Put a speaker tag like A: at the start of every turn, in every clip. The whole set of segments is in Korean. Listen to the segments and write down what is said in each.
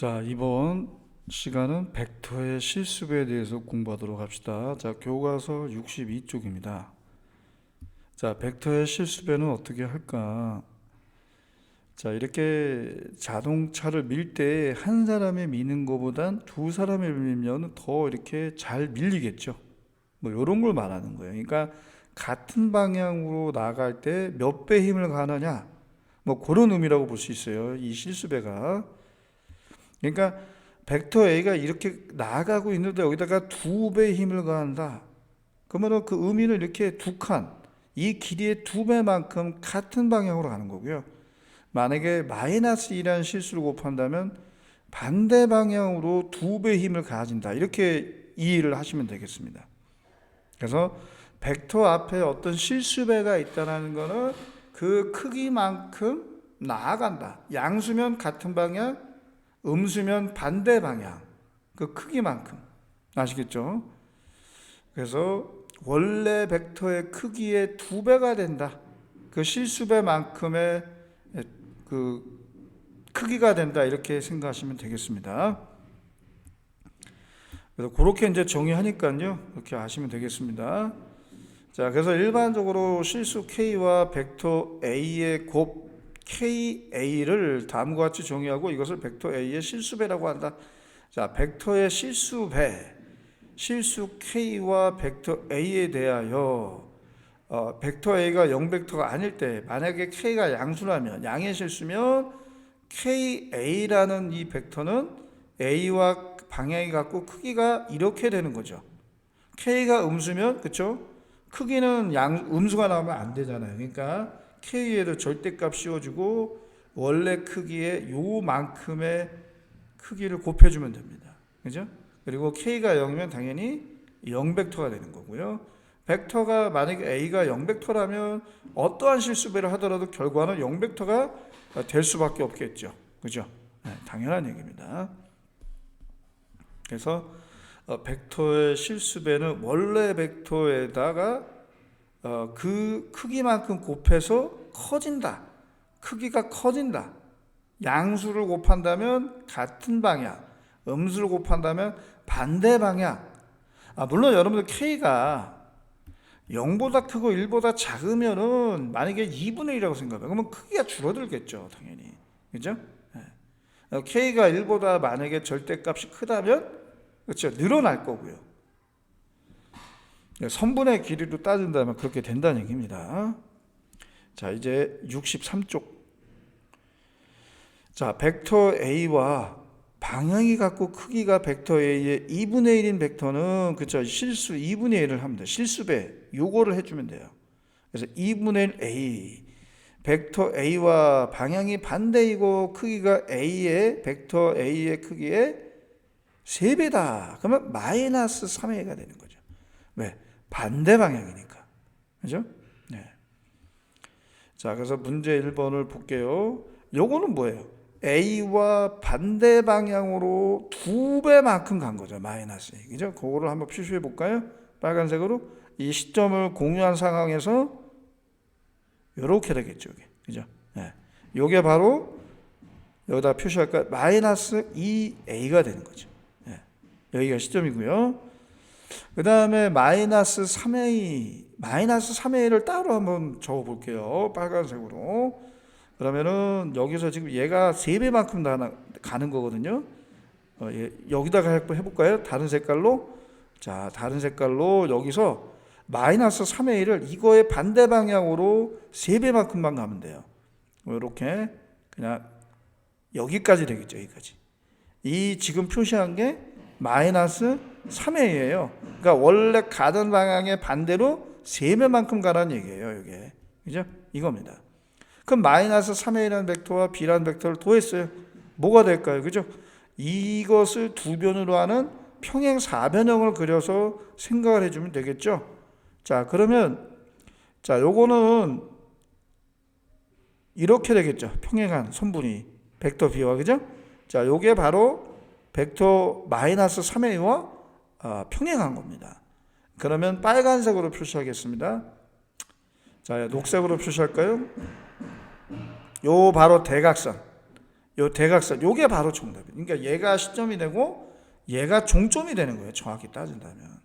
A: 자, 이번 시간은 벡터의 실수배에 대해서 공부하도록 합시다. 자, 교과서 62쪽입니다. 자, 벡터의 실수배는 어떻게 할까? 자, 이렇게 자동차를 밀 때 한 사람이 미는 것보단 두 사람이 밀면 더 이렇게 잘 밀리겠죠. 뭐 이런 걸 말하는 거예요. 그러니까 같은 방향으로 나갈 때 몇 배 힘을 가느냐? 뭐 그런 의미라고 볼 수 있어요. 이 실수배가. 그러니까 벡터 A가 이렇게 나아가고 있는데 여기다가 두배 힘을 가한다. 그러면 그 의미는 이렇게 두 칸, 이 길이의 두 배만큼 같은 방향으로 가는 거고요. 만약에 마이너스 2라는 실수를 곱한다면 반대 방향으로 두배 힘을 가진다. 이렇게 이해를 하시면 되겠습니다. 그래서 벡터 앞에 어떤 실수배가 있다는 것은 그 크기만큼 나아간다. 양수면 같은 방향, 음수면 반대 방향. 그 크기만큼. 아시겠죠? 그래서 원래 벡터의 크기의 두 배가 된다. 그 실수배만큼의 그 크기가 된다. 이렇게 생각하시면 되겠습니다. 그래서 그렇게 이제 정의하니까요. 그렇게 아시면 되겠습니다. 자, 그래서 일반적으로 실수 K와 벡터 A의 곱 KA를 다음과 같이 정의하고 이것을 벡터 A의 실수배라고 한다. 자, 벡터의 실수배, 실수 K와 벡터 A에 대하여 어, 벡터 A가 0벡터가 아닐 때 만약에 K가 양수라면 양의 실수면 KA라는 이 벡터는 A와 방향이 같고 크기가 이렇게 되는 거죠. K가 음수면 그렇죠? 크기는 양 음수가 나오면 안 되잖아요. 그러니까 K에도 절대값 씌워주고 원래 크기의 요만큼의 크기를 곱해주면 됩니다. 그죠? 그리고 K가 0이면 당연히 0벡터가 되는 거고요. 벡터가 만약에 A가 0벡터라면 어떠한 실수배를 하더라도 결과는 0벡터가 될 수밖에 없겠죠. 그죠? 네, 당연한 얘기입니다. 그래서 어, 벡터의 실수배는 원래 벡터에다가 어, 그 크기만큼 곱해서 커진다. 크기가 커진다. 양수를 곱한다면 같은 방향, 음수를 곱한다면 반대 방향. 아, 물론 여러분들 K가 0보다 크고 1보다 작으면은 만약에 2분의 1이라고 생각해요. 그러면 크기가 줄어들겠죠, 당연히. 그죠? 네. K가 1보다 만약에 절대값이 크다면 그렇죠. 늘어날 거고요. 네, 선분의 길이로 따진다면 그렇게 된다는 얘기입니다. 자, 이제 63쪽. 자, 벡터 A와 방향이 같고 크기가 벡터 A의 2분의 1인 벡터는 그쵸 실수 2분의 1을 합니다. 실수배 요거를 해주면 돼요. 그래서 2분의 1 A 벡터 A와 방향이 반대이고 크기가 A의 벡터 A의 크기의 3배다. 그러면 마이너스 3A가 되는 거죠. 왜? 반대 방향이니까. 그죠? 네. 자, 그래서 문제 1번을 볼게요. 요거는 뭐예요? A와 반대 방향으로 두 배만큼 간 거죠. 마이너스. 그죠? 그거를 한번 표시해 볼까요? 빨간색으로. 이 시점을 공유한 상황에서 요렇게 되겠죠. 이게. 그죠? 네. 요게 바로 여기다 표시할까? 마이너스 2A가 되는 거죠. 네. 여기가 시점이고요. 그 다음에 마이너스 3A, 마이너스 3A를 따로 한번 적어 볼게요. 빨간색으로. 그러면은 여기서 지금 얘가 3배만큼 가는 거거든요. 어, 예, 여기다가 해볼까요? 다른 색깔로. 자, 다른 색깔로 여기서 마이너스 3의 1을 이거의 반대 방향으로 3배만큼만 가면 돼요. 이렇게 그냥 여기까지 되겠죠. 여기까지. 이 지금 표시한 게 마이너스 3회예요. 그러니까 원래 가던 방향의 반대로 3배만큼 가라는 얘기예요. 이게. 그죠? 이겁니다. 그럼 마이너스 3회라는 벡터와 B라는 벡터를 더했어요. 뭐가 될까요? 그죠? 이것을 두 변으로 하는 평행 4변형을 그려서 생각을 해주면 되겠죠? 자, 그러면, 자, 요거는 이렇게 되겠죠. 평행한 선분이. 벡터 B와, 그죠? 자, 요게 바로 벡터 마이너스 3A와 어, 평행한 겁니다. 그러면 빨간색으로 표시하겠습니다. 자, 녹색으로 표시할까요? 요 바로 대각선. 요 대각선 요게 바로 정답이에요. 그러니까 얘가 시점이 되고 얘가 종점이 되는 거예요. 정확히 따진다면.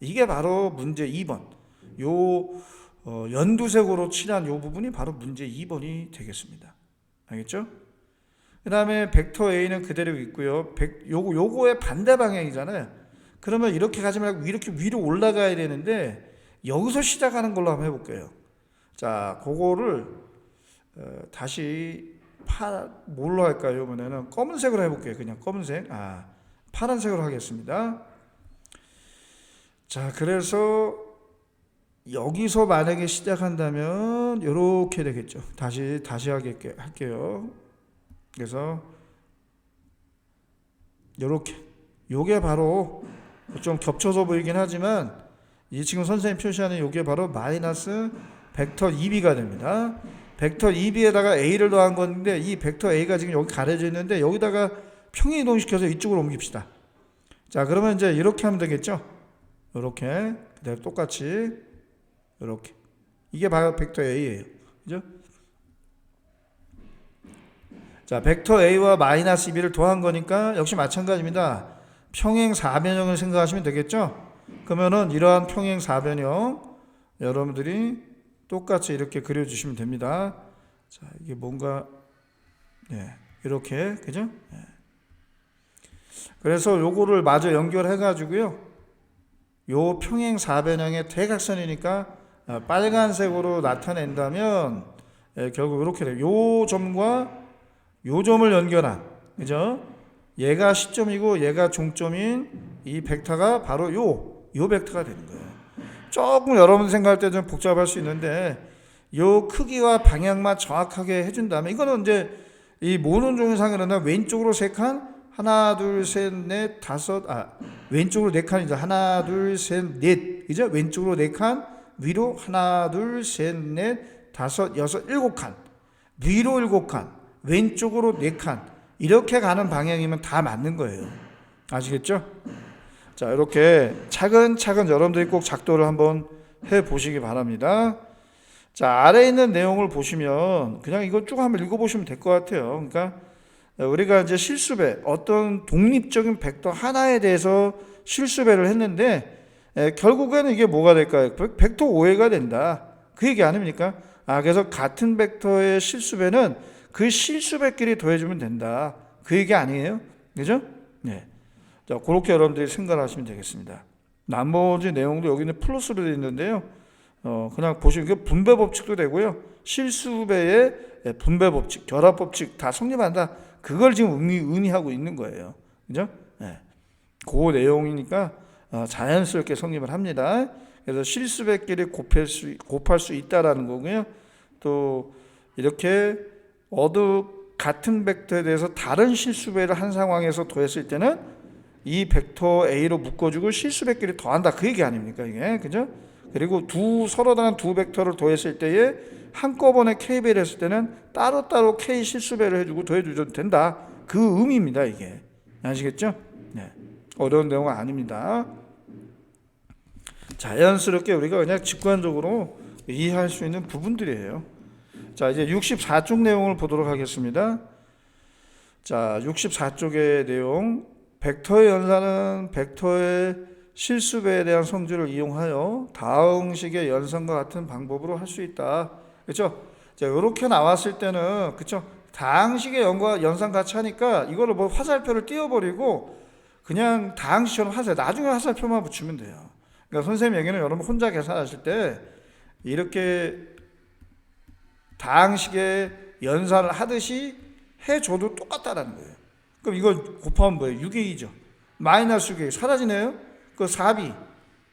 A: 이게 바로 문제 2번. 요 어, 연두색으로 칠한 요 부분이 바로 문제 2번이 되겠습니다. 알겠죠? 그 다음에 벡터 A는 그대로 있고요. 벡, 요거 요거의 반대 방향이잖아요. 그러면 이렇게 가지 말고 이렇게 위로 올라가야 되는데 여기서 시작하는 걸로 한번 해볼게요. 자, 그거를 어, 다시 파 뭘로 할까요? 이번에는 검은색으로 해볼게요. 그냥 검은색. 아, 파란색으로 하겠습니다. 자, 그래서 여기서 만약에 시작한다면 이렇게 되겠죠. 다시 다시 하게 할게요. 그래서 이렇게 요게 바로 좀 겹쳐서 보이긴 하지만 이 지금 선생님 표시하는 요게 바로 마이너스 벡터 2b가 됩니다. 벡터 2b에다가 a를 더한 건데 이 벡터 a가 지금 여기 가려져 있는데 여기다가 평행 이동시켜서 이쪽으로 옮깁시다. 자 그러면 이제 이렇게 하면 되겠죠. 이렇게 그대로 똑같이 이렇게 이게 바로 벡터 a예요. 그죠? 자 벡터 a와 마이너스 2b를 더한 거니까 역시 마찬가지입니다. 평행 4변형을 생각하시면 되겠죠? 그러면은 이러한 평행 4변형 여러분들이 똑같이 이렇게 그려주시면 됩니다. 자, 이게 뭔가 네, 이렇게 그죠? 네. 그래서 요거를 마저 연결해 가지고요. 요 평행 4변형의 대각선이니까 아, 빨간색으로 나타낸다면 예, 결국 이렇게 돼요. 요 점과 요 점을 연결한 그죠? 얘가 시점이고 얘가 종점인 이 벡터가 바로 요, 요 벡터가 되는 거예요. 조금 여러분 생각할 때 좀 복잡할 수 있는데 요 크기와 방향만 정확하게 해준다면 이거는 이제 이 모논종상으로는 왼쪽으로 세 칸, 하나, 둘, 셋, 넷, 다섯, 아 왼쪽으로 네 칸이죠. 하나, 둘, 셋, 넷, 그죠? 왼쪽으로 네 칸, 위로 하나, 둘, 셋, 넷, 다섯, 여섯, 일곱 칸, 위로 일곱 칸, 왼쪽으로 네 칸. 이렇게 가는 방향이면 다 맞는 거예요. 아시겠죠? 자, 이렇게 차근차근 여러분들이 꼭 작도를 한번 해 보시기 바랍니다. 자, 아래에 있는 내용을 보시면 그냥 이거 쭉 한번 읽어 보시면 될 것 같아요. 그러니까 우리가 이제 실수배 어떤 독립적인 벡터 하나에 대해서 실수배를 했는데 에, 결국에는 이게 뭐가 될까요? 벡- 벡터 오해가 된다. 그 얘기 아닙니까? 아, 그래서 같은 벡터의 실수배는 그 실수배끼리 더해주면 된다. 그 얘기 아니에요? 그죠? 네. 자, 그렇게 여러분들이 생각을 하시면 되겠습니다. 나머지 내용도 여기는 플러스로 되어 있는데요. 어, 그냥 보시면 그 분배 법칙도 되고요. 실수배의 분배 법칙, 결합 법칙 다 성립한다. 그걸 지금 의미, 의미하고 있는 거예요. 그죠? 네. 그 내용이니까 어, 자연스럽게 성립을 합니다. 그래서 실수배끼리 곱할 수, 곱할 수 있다라는 거고요. 또 이렇게 어느 같은 벡터에 대해서 다른 실수배를 한 상황에서 더했을 때는 이 벡터 A로 묶어주고 실수배끼리 더한다 그 얘기 아닙니까 이게 그죠? 그리고 두 서로 다른 두 벡터를 더했을 때에 한꺼번에 K배를 했을 때는 따로따로 K 실수배를 해주고 더해주셔도 된다 그 의미입니다 이게 아시겠죠? 네. 어려운 내용은 아닙니다. 자연스럽게 우리가 그냥 직관적으로 이해할 수 있는 부분들이에요. 자, 이제 64쪽 내용을 보도록 하겠습니다. 자, 64쪽의 내용. 벡터의 연산은 벡터의 실수배에 대한 성질을 이용하여 다음식의 연산과 같은 방법으로 할 수 있다. 그렇죠? 자, 이렇게 나왔을 때는 그렇죠? 다항식의 연과 연산 같이 하니까 이거를 뭐 화살표를 띄워버리고 그냥 다항식처럼 하세요. 나중에 화살표만 붙이면 돼요. 그러니까 선생님 얘기는 여러분 혼자 계산하실 때 이렇게 다항식의 연산을 하듯이 해줘도 똑같다라는 거예요. 그럼 이거 곱하면 뭐예요? 6의 2죠. 마이너스 6의 2 사라지네요. 그 4b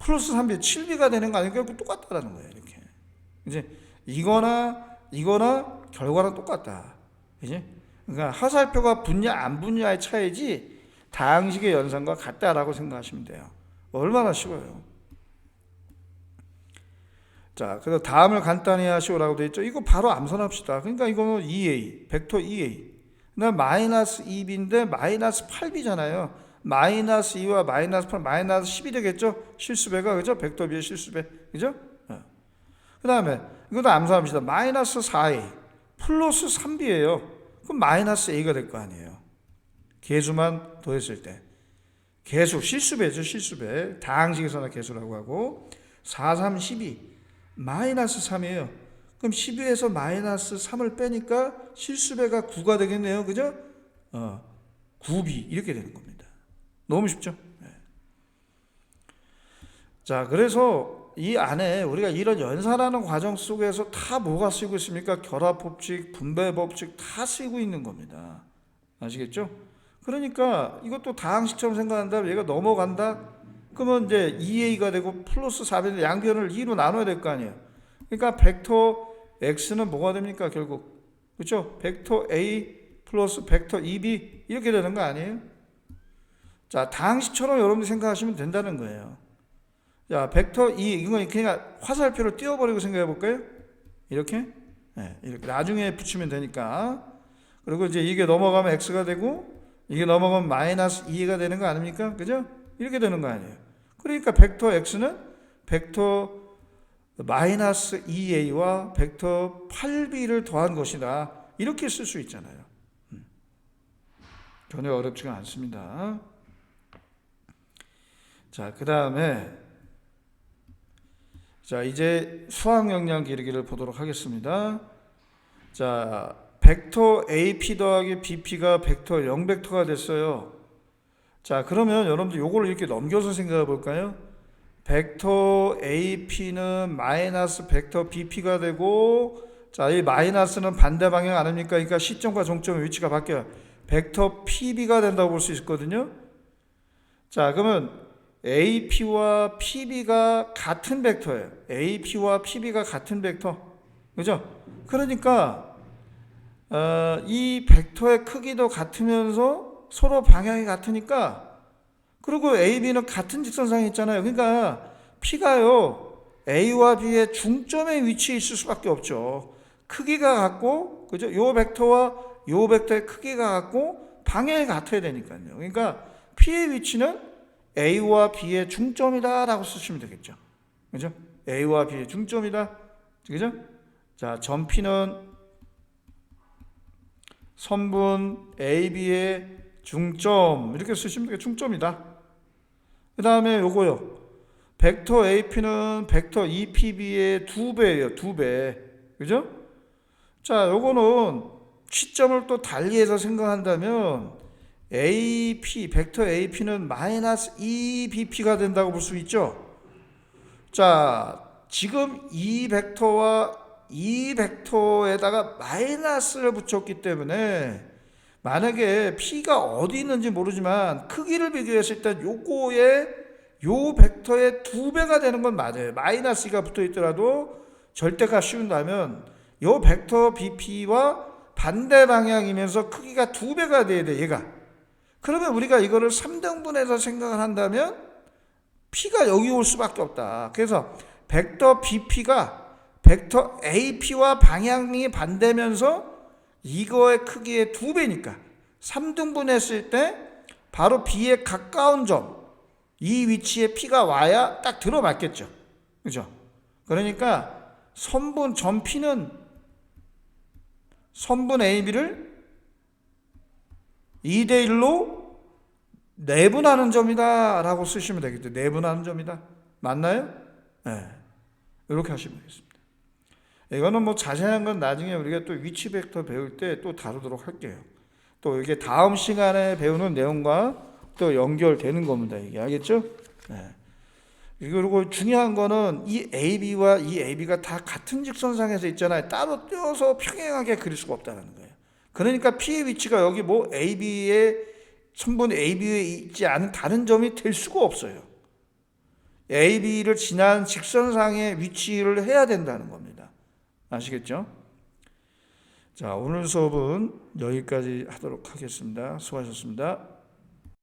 A: 플러스 3b 7b가 되는 거 아니니까 똑같다라는 거예요. 이렇게 이제 이거나 이거나 결과는 똑같다. 그지? 그러니까 화살표가 붙냐 안 붙냐의 차이지 다항식의 연산과 같다라고 생각하시면 돼요. 얼마나 쉬워요. 자, 그래서 다음을 간단히 하시오라고 되어 있죠. 이거 바로 암산합시다. 그러니까 이거는 2a, 벡터 2a. 그다음 마이너스 2b인데 마이너스 8b잖아요. 마이너스 2와 마이너스 8, 마이너스 10이 되겠죠? 실수배가 그죠? 벡터 b의 실수배. 그죠? 어. 그 다음에 이것도 암산합시다. 마이너스 4a 플러스 3b예요. 그럼 마이너스 a가 될 거 아니에요. 개수만 더했을 때. 개수 실수배죠 실수배. 다항식에서나 개수라고 하고 4, 3, 12 마이너스 3이에요. 그럼 12에서 마이너스 3을 빼니까 실수배가 9가 되겠네요. 그죠? 어, 9b 이렇게 되는 겁니다. 너무 쉽죠? 네. 자, 그래서 이 안에 우리가 이런 연산하는 과정 속에서 다 뭐가 쓰이고 있습니까? 결합 법칙, 분배 법칙 다 쓰이고 있는 겁니다. 아시겠죠? 그러니까 이것도 다항식처럼 생각한다면 얘가 넘어간다? 그러면 이제 2a가 되고 플러스 4변의 양변을 2로 나눠야 될 거 아니에요. 그러니까 벡터 x는 뭐가 됩니까? 결국 그렇죠? 벡터 a 플러스 벡터 2b 이렇게 되는 거 아니에요? 자, 다항식처럼 여러분들 생각하시면 된다는 거예요. 자, 벡터 2 이건 그냥 화살표를 띄워버리고 생각해 볼까요? 이렇게? 네, 이렇게 나중에 붙이면 되니까. 그리고 이제 이게 넘어가면 x가 되고 이게 넘어가면 마이너스 2가 되는 거 아닙니까? 그죠? 이렇게 되는 거 아니에요. 그러니까 벡터 x는 벡터 마이너스 2a와 벡터 8b를 더한 것이다. 이렇게 쓸 수 있잖아요. 음. 전혀 어렵지가 않습니다. 자, 그 다음에 자, 이제 수학 역량 기르기를 보도록 하겠습니다. 자, 벡터 AP 더하기 BP가 벡터 0벡터가 됐어요. 자, 그러면 여러분들 요거를 이렇게 넘겨서 생각해 볼까요? 벡터 AP는 마이너스 벡터 BP가 되고 자, 이 마이너스는 반대 방향 아닙니까? 그러니까 시점과 종점의 위치가 바뀌어요. 벡터 PB가 된다고 볼 수 있거든요. 자, 그러면 AP와 PB가 같은 벡터예요. AP와 PB가 같은 벡터. 그죠? 그러니까 어, 이 벡터의 크기도 같으면서 서로 방향이 같으니까 그리고 AB는 같은 직선상에 있잖아요. 그러니까 P가요. A와 B의 중점에 위치해 있을 수밖에 없죠. 크기가 같고 그죠? 요 벡터와 요 벡터의 크기가 같고 방향이 같아야 되니까요. 그러니까 P의 위치는 A와 B의 중점이다라고 쓰시면 되겠죠. 그죠? A와 B의 중점이다. 그죠? 자, 점 P는 선분 AB의 중점 이렇게 쓰시면 되겠죠. 중점이다. 그 다음에 요거요. 벡터 AP는 벡터 EPB의 두 배예요. 두 배. 그죠? 자, 요거는 시점을 또 달리해서 생각한다면 AP, 벡터 AP는 마이너스 2BP가 된다고 볼 수 있죠. 자, 지금 이 벡터와 이 벡터에다가 마이너스를 붙였기 때문에 만약에 P가 어디 있는지 모르지만 크기를 비교했을 때 요거의 요 벡터의 두 배가 되는 건 맞아요. 마이너스가 붙어 있더라도 절대가 씌운다면 요 벡터 BP와 반대 방향이면서 크기가 두 배가 돼야 돼, 얘가. 그러면 우리가 이거를 3등분해서 생각을 한다면 P가 여기 올 수밖에 없다. 그래서 벡터 BP가 벡터 AP와 방향이 반대면서 이거의 크기의 두 배니까 3등분 했을 때 바로 B에 가까운 점, 이 위치에 P가 와야 딱 들어맞겠죠. 그죠? 그러니까 선분 점 P는 선분 AB를 2대 1로 내분하는 점이다 라고 쓰시면 되겠죠. 내분하는 점이다. 맞나요? 네. 이렇게 하시면 되겠습니다. 이거는 뭐 자세한 건 나중에 우리가 또 위치 벡터 배울 때 또 다루도록 할게요. 또 이게 다음 시간에 배우는 내용과 또 연결되는 겁니다. 이게 알겠죠? 네. 그리고 중요한 거는 이 AB와 이 AB가 다 같은 직선상에서 있잖아요. 따로 떼어서 평행하게 그릴 수가 없다는 거예요. 그러니까 P의 위치가 여기 뭐 AB의 선분 AB에 있지 않은 다른 점이 될 수가 없어요. AB를 지난 직선상의 위치를 해야 된다는 겁니다. 아시겠죠? 자, 오늘 수업은 여기까지 하도록 하겠습니다. 수고하셨습니다.